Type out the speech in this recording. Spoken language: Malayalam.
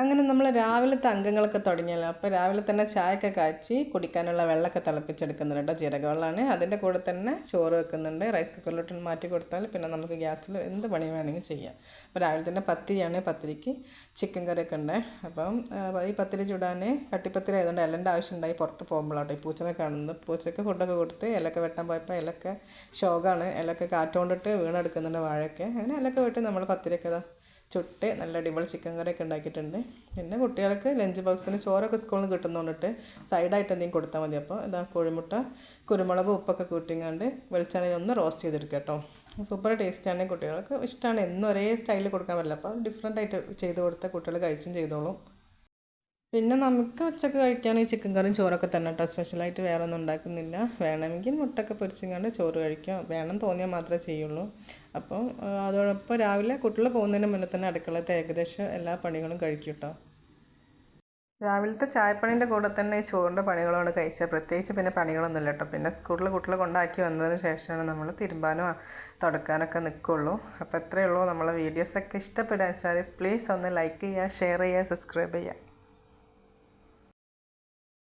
അങ്ങനെ നമ്മൾ രാവിലത്തെ അംഗങ്ങളൊക്കെ തുടങ്ങിയല്ലോ. അപ്പോൾ രാവിലെ തന്നെ ചായയൊക്കെ കാച്ചി കുടിക്കാനുള്ള വെള്ളമൊക്കെ തിളപ്പിച്ചെടുക്കുന്നുണ്ട് കേട്ടോ. ജീരകവെള്ളമാണ്. അതിന്റെ കൂടെ തന്നെ ചോറ് വെക്കുന്നുണ്ട്. റൈസ് കുക്കറിലോട്ട് മാറ്റി കൊടുത്താൽ പിന്നെ നമുക്ക് ഗ്യാസിൽ എന്ത് പണി വേണമെങ്കിലും ചെയ്യാം. അപ്പോൾ രാവിലെ തന്നെ പത്തിരിയാണ് പത്തിരിക്ക് ചിക്കൻ കറിയൊക്കെ ഉണ്ട്. അപ്പം ഈ പത്തിരി ചൂടാൻ കട്ടിപ്പത്തിരി ആയതുകൊണ്ട് ഇലന്റെ ആവശ്യം ഉണ്ടായി പുറത്ത് പോകുമ്പോഴാട്ടോ. ഈ പൂച്ചനെ കാണുന്നത്. പൂച്ചയ്ക്ക് ഫുഡൊക്കെ കൊടുത്ത് ഇലക്കെ വെട്ടാൻ പോയപ്പോൾ ഇലക്ക ശോകമാണ് ഇലക്കെ കാറ്റുകൊണ്ടിട്ട് വീണെടുക്കുന്നുണ്ട് വാഴയൊക്കെ. അങ്ങനെ ഇലക്കെ വെട്ടി നമ്മൾ പത്തിരിയൊക്കെ ചുട്ട് നല്ല അടിപൊളി ചിക്കൻ കറിയൊക്കെ ഉണ്ടാക്കിയിട്ടുണ്ട്. പിന്നെ കുട്ടികൾക്ക് ലഞ്ച് ബോക്സിന് ചോറൊക്കെ സ്കൂളിൽ നിന്ന് കിട്ടുന്നതുകൊണ്ടിട്ട് സൈഡായിട്ട് എന്തെങ്കിലും കൊടുത്താൽ മതി. അപ്പോൾ ഇതാ കോഴിമുട്ട കുരുമുളക് ഉപ്പൊക്കെ കൂട്ടിങ്ങാണ്ട് വെളിച്ചെണ്ണ ഒന്ന് റോസ്റ്റ് ചെയ്തെടുക്കുക കേട്ടോ. സൂപ്പർ ടേസ്റ്റാണ് കുട്ടികൾക്ക് ഇഷ്ടമാണ് എന്നും ഒരേ സ്റ്റൈലിൽ കൊടുക്കാൻ പറ്റില്ല. അപ്പോൾ ഡിഫറെന്റ് ആയിട്ട് ചെയ്ത് കൊടുത്താൽ കുട്ടികൾ കഴിച്ചും ചെയ്തോളും. പിന്നെ നമുക്ക് ഉച്ചയ്ക്ക് കഴിക്കാൻ ചിക്കൻ കറിയും ചോറൊക്കെ തന്നെ കേട്ടോ സ്പെഷ്യലായിട്ട് വേറെ ഒന്നും ഉണ്ടാക്കുന്നില്ല. വേണമെങ്കിൽ മുട്ടൊക്കെ പൊരിച്ചിങ്ങാണ്ട് ചോറ് കഴിക്കാം. വേണം തോന്നിയാൽ മാത്രമേ ചെയ്യുള്ളൂ. അപ്പോൾ അതോടൊപ്പം രാവിലെ കുട്ടികൾ പോകുന്നതിന് മുന്നേ തന്നെ അടുക്കളത്തെ ഏകദേശം എല്ലാ പണികളും കഴിക്കും കേട്ടോ രാവിലത്തെ ചായപ്പണീന്റെ കൂടെ തന്നെ ഈ ചോറിന്റെ പണികളോട് കഴിച്ചാൽ പ്രത്യേകിച്ച് പിന്നെ പണികളൊന്നുമില്ല കേട്ടോ പിന്നെ സ്കൂളിൽ കുട്ടികളെ കൊണ്ടാക്കി വന്നതിന് ശേഷമാണ് നമ്മൾ തിരുമ്പാനോ തുടക്കാനൊക്കെ നിൽക്കുള്ളൂ അപ്പോൾ എത്രയേ ഉള്ളൂ. നമ്മളെ വീഡിയോസൊക്കെ ഇഷ്ടപ്പെടുക വെച്ചാൽ പ്ലീസ് ഒന്ന് ലൈക്ക് ചെയ്യുക ഷെയർ ചെയ്യുക സബ്സ്ക്രൈബ് ചെയ്യുക.